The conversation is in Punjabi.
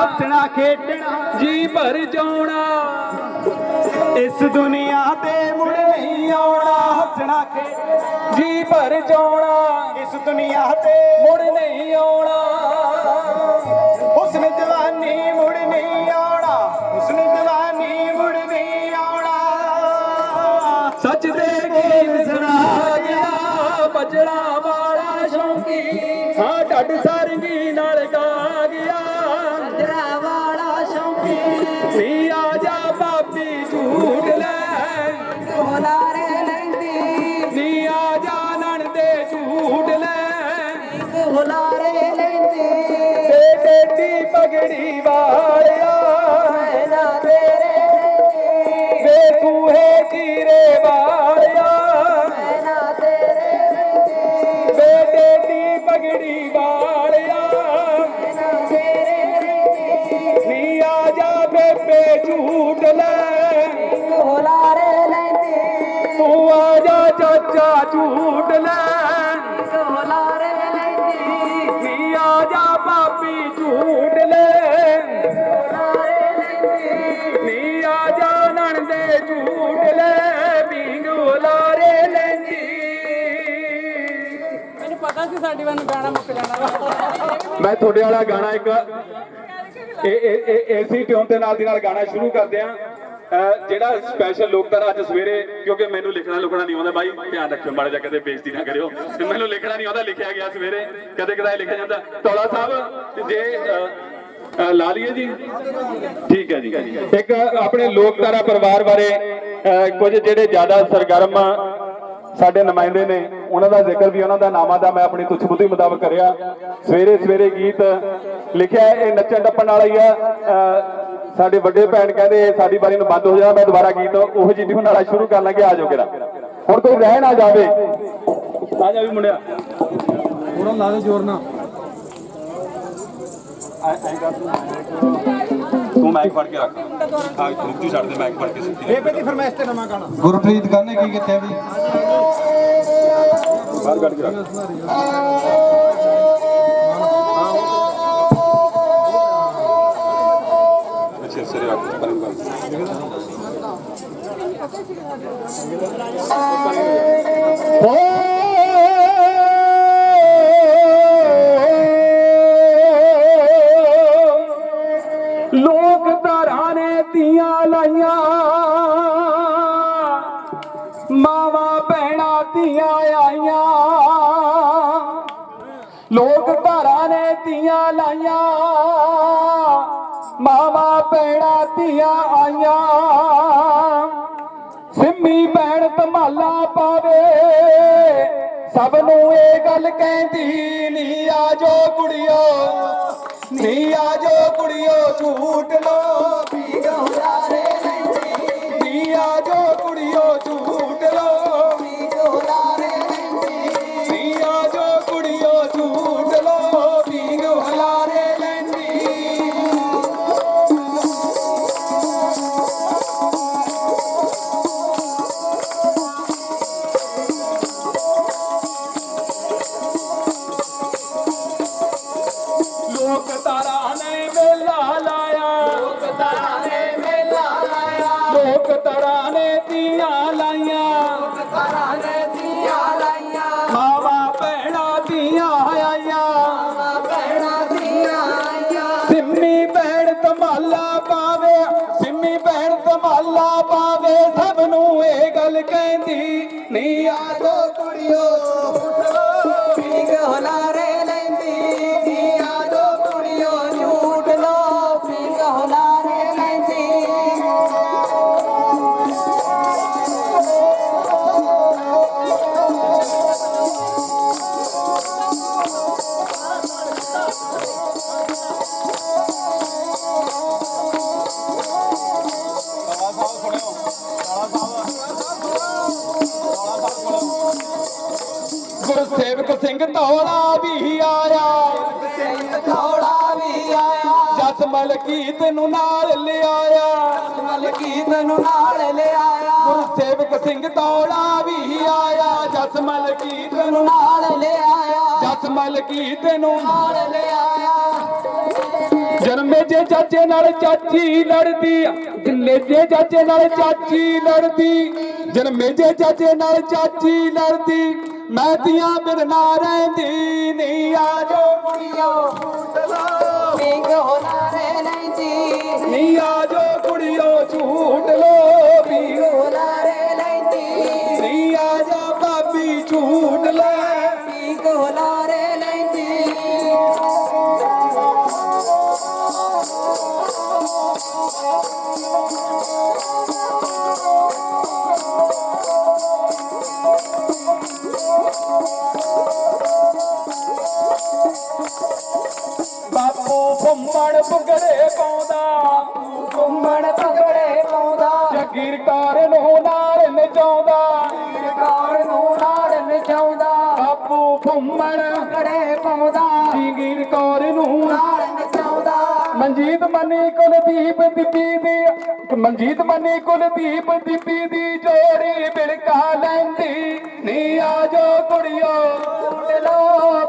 ਹੱਸਣਾ, ਖੇਡਣਾ, ਜੀ ਭਰ ਜਾਉਣਾ। ਇਸ ਦੁਨੀਆ ਤੇ ਮੁੜ ਨਹੀਂ ਆਉਣਾ, ਹੱਸਣਾ, ਖੇਡਣਾ, ਜੀ ਭਰ ਜਾਉਣਾ। ਇਸ ਦੁਨੀਆ ਤੇ ਮੁੜ ਨਹੀਂ ਆਉਣਾ। ਹੁਸਨ ਜਵਾਨੀ ਮੁੜ ਨਹੀਂ ਆਉਣਾ, ਹੁਸਨ ਜਵਾਨੀ ਮੁੜ ਨਹੀਂ ਆਉਣਾ। ਸੱਚ ਦੇ ਗੀਤ ਸੁਣਾ ਗਿਆ ਬਜੜਾ ਵਾਲਾ ਸ਼ੌਂਕੀ। ਹਾਂ ਢੱਡ ਸਾਰੰਗੀ ਨਾਲ ਗਾ ਗਿਆ। ਨੀ ਆ ਝੂਟ ਲੈ। ਹੋਲਾਰੇ ਲੈਂਦੀ। ਤੂੰ ਆ ਜਾ ਚਾਚਾ ਝੂਟ ਲੈ। ਹੋਲਾਰੇ ਲੈਂਦੀ। ਨੀ ਆ ਜਾ ਬਾਬੀ ਝੂਟ ਲੈ। ਹੋਲਾਰੇ ਲੈਂਦੀ। ਨੀ ਆ ਜਾ ਨਣ ਦੇ ਝੂਟ ਲੈ। ਬਿੰਗ ਲਾਰੇ ਲੈਂਦੀ। ਮੈਨੂੰ ਪਤਾ ਸੀ ਸਾਡੀ ਵੱਲ ਗਾਣਾ ਮੁੱਕ ਜਾਣਾ। ਵਾ ਮੈਂ ਤੁਹਾਡੇ ਵਾਲਾ ਗਾਣਾ ਇੱਕ ਇਹ ਏਸੀ ਟਿਊਨ ਦੇ ਨਾਲ ਦੀ ਨਾਲ ਗਾਣਾ ਸ਼ੁਰੂ ਕਰਦੇ ਆ। ਜਿਹੜਾ ਸਪੈਸ਼ਲ ਲੋਕਧਾਰਾ ਅੱਜ ਸਵੇਰੇ ਕਿਉਂਕਿ ਮੈਨੂੰ ਲਿਖਣਾ ਲੁਕਣਾ ਨਹੀਂ ਆਉਂਦਾ ਬਾਈ ਧਿਆਨ ਰੱਖਿਓ ਮਾੜਾ ਜਿਹਾ ਕਦੇ ਬੇਇੱਜ਼ਤੀ ਨਾ ਕਰਿਓ। ਮੈਨੂੰ ਲਿਖਣਾ ਨਹੀਂ ਆਉਂਦਾ ਲਿਖਿਆ ਗਿਆ ਸਵੇਰੇ ਕਦੇ ਕਦਾਏ ਲਿਖਿਆ ਜਾਂਦਾ। ਤੌਲਾ ਸਾਹਿਬ ਜੇ ਲਾ ਲਈਏ ਜੀ? ਠੀਕ ਹੈ ਜੀ। ਇੱਕ ਆਪਣੇ ਲੋਕਧਾਰਾ ਪਰਿਵਾਰ ਬਾਰੇ ਅ, ਕੁਝ ਜਿਹੜੇ ਜ਼ਿਆਦਾ ਸਰਗਰਮ ਸਾਡੇ ਨੁਮਾਇੰਦੇ ਨੇ ਉਹਨਾਂ ਦਾ ਜ਼ਿਕਰ ਵੀ ਉਹਨਾਂ ਦਾ ਨਾਮਾਂ ਦਾ ਮੈਂ ਆਪਣੀ ਤੁੱਛ ਬੁੱਧੀ ਮੁਤਾਬਕ ਕਰਿਆ। ਸਵੇਰੇ ਸਵੇਰੇ ਗੀਤ ਲਿਖਿਆ ਇਹ ਨੱਚਣ ਟੱਪਣ ਵਾਲਾ ਹੀ ਆ। ਸਾਡੇ ਵੱਡੇ ਭੈਣ ਕਹਿੰਦੇ ਸਾਡੀ ਬਾਰੀ ਨੂੰ ਬੰਦ ਹੋ ਜਾਣਾ ਮੈਂ ਦੁਬਾਰਾ ਗੀਤ ਉਹ ਜੀ ਟਿਊਨ ਵਾਲਾ ਸ਼ੁਰੂ ਕਰਨ ਲੱਗੇ ਆ ਜਾਓ ਕਿਰਾ ਹੁਣ ਕੋਈ ਰਹਿ ਨਾ ਜਾਵੇ। ਆ ਜਾ ਵੀ ਮੁੰਡਿਆ। ਥੋੜਾ ਲਾ ਦੇ ਜ਼ੋਰ ਨਾਲ। ਤੂੰ। ਮਾਈਕ ਫੜ ਕੇ ਰੱਖ। ਆ ਰੁੱਤੀ ਛੱਡ ਦੇ ਮਾਈਕ ਫੜ ਕੇ ਸਿੱਧੀ। ਬੇਬੇ ਦੀ ਫਰਮਾਇਸ਼ ਤੇ ਨਵਾਂ ਗਾਣਾ। ਗੁਰਪ੍ਰੀਤ ਗਾਨੇ ਕੀ ਕਿੱਥੇ ਵੀ? ਬਾਹਰ ਕੱਢ ਕੇ ਰੱਖ। ਲੋਕ ਧਾਰਾਂ ਨੇ ਤੀਆਂ ਲਾਈਆਂ। ਮਾਵਾ ਭੈਣਾ ਧੀਆਂ ਆਈਆਂ। ਲੋਕ ਧਾਰਾਂ ਨੇ ਧੀਆਂ ਲਾਈਆਂ। ਮਾਵਾ ਭੈਣਾ ਧੀਆਂ ਆਈਆਂ। ਸਿੰਮੀ ਭੈਣ ਧਮਾਲਾ ਪਾਵੇ। ਸਭ ਨੂੰ ਇਹ ਗੱਲ ਕਹਿੰਦੀ, ਨੀ ਆਜੋ ਕੁੜੀਓ, ਨੀ ਆਜੋ ਕੁੜੀਓ ਝੂਟ ਲੋ ਇੱਕ ਹੋਲਾਰੇ ਲੋਕ ਤਾਰਾ ਨੇ ਮੇਲਾ ਲਾਇਆ ਲੋਕ ਤਾਰਾ ਨੇ ਮੇਲਾ ਲਾਇਆ ਲੋਕ ਤਾਰਾ ਨੇ ਤੀਆਂ ਲਾਈਆਂ ਘਰਾਂ ਨੇ ਦੀਆਂ ਲਾਈਆਂ ਮਾਵਾ ਭੈਣਾ ਦੀਆਂ ਆਈਆਂ ਭੈਣਾਂ ਦੀਆਂ ਆਈਆਂ ਸਿੰਮੀ ਭੈਣ ਧਮਾਲਾ ਪਾਵੇ ਸਿੰਮੀ ਭੈਣ ਧਮਾਲਾ ਪਾਵੇ ਸਭ ਨੂੰ ਇਹ ਗੱਲ ਕਹਿੰਦੀ ਨੀ ਆਜੋ ਕੁੜੀਓ ਇੱਕ ਹੋਲਾਰੇ ਗੁਰਸੇਵਕ ਸਿੰਘ ਧੌਲਾ ਵੀ ਆਇਆ। ਸਿੰਘ ਥੋੜਾ ਵੀ ਆਇਆ। ਜਸ ਮਲਕੀਤ ਨੂੰ ਨਾਲ ਲਿਆਇਆ। ਮਲਕੀਤ ਨੂੰ ਨਾਲ ਲਿਆਇਆ। ਗੁਰਸੇਵਕ ਸਿੰਘ ਧੌਲਾ ਵੀ ਆਇਆ। ਜਸ ਮਲਕੀਤ ਨੂੰ ਨਾਲ ਲਿਆਇਆ। ਜਸ ਮਲਕੀ ਤੈਨੂੰ ਨਾਲ ਲਿਆਇਆ। ਜਨਮੇ ਜੇ ਚਾਚੇ ਨਾਲ ਚਾਚੀ ਲੜਦੀ ਜਿੰਨੇ ਜੇ ਚਾਚੇ ਨਾਲ ਚਾਚੀ ਲੜਦੀ। ਜਨਮੇ ਜੇ ਚਾਚੇ ਨਾਲ ਚਾਚੀ ਲੜਦੀ। ਮੈਂ ਤੀਆਂ ਬਿਨ ਨਾ ਰਹਿੰਦੀ ਨਹੀਂ ਆ ਜੋ ਕੁੜੀਓ ਪਿੰਗ ਹੋਲਾਰੇ ਲੈਂਦੀ। ਨਹੀਂ ਆ ਜੋ ਕੁੜੀਓ ਝੂਟ ਲੋ ਵੀ ਹੋਲਾਰੇ ਲੈਂਦੀ। ਨਹੀਂ ਆ ਜਾ ਭਾਬੀ ਝੂਟ ਲੈ। ਪਿੰਗ ਹੋਲਾਰੇ ਲੈਂਦੀ ਪਾਉਂਦਾ ਜਗੀਰ ਕਾਰ ਨੂੰ ਨਾਲ ਨਚਾਉਂਦਾ। ਕਾਰ ਨੂੰ ਨਾਲ ਨਚਾਉਂਦਾ। ਬਾਪੂ ਫੁੰਮਣ ਪਗੜੇ ਪਾਉਂਦਾ। ਜਗੀਰ ਕੌਰ ਨੂੰ ਨਾਲ ਨਚਾਉਂਦਾ। ਮਨਜੀਤ ਮੰਨੀ ਕੁਲਦੀਪ ਦੀਪੀ ਦੀ ਮਨਜੀਤ ਮੰਨੀ ਕੁਲਦੀਪ ਦੀਪੀ ਦੀ ਜੋੜੀ ਬਿਲਕਾ ਲੈਂਦੀ। ਨੀ ਆ ਜੋ ਕੁੜੀਓ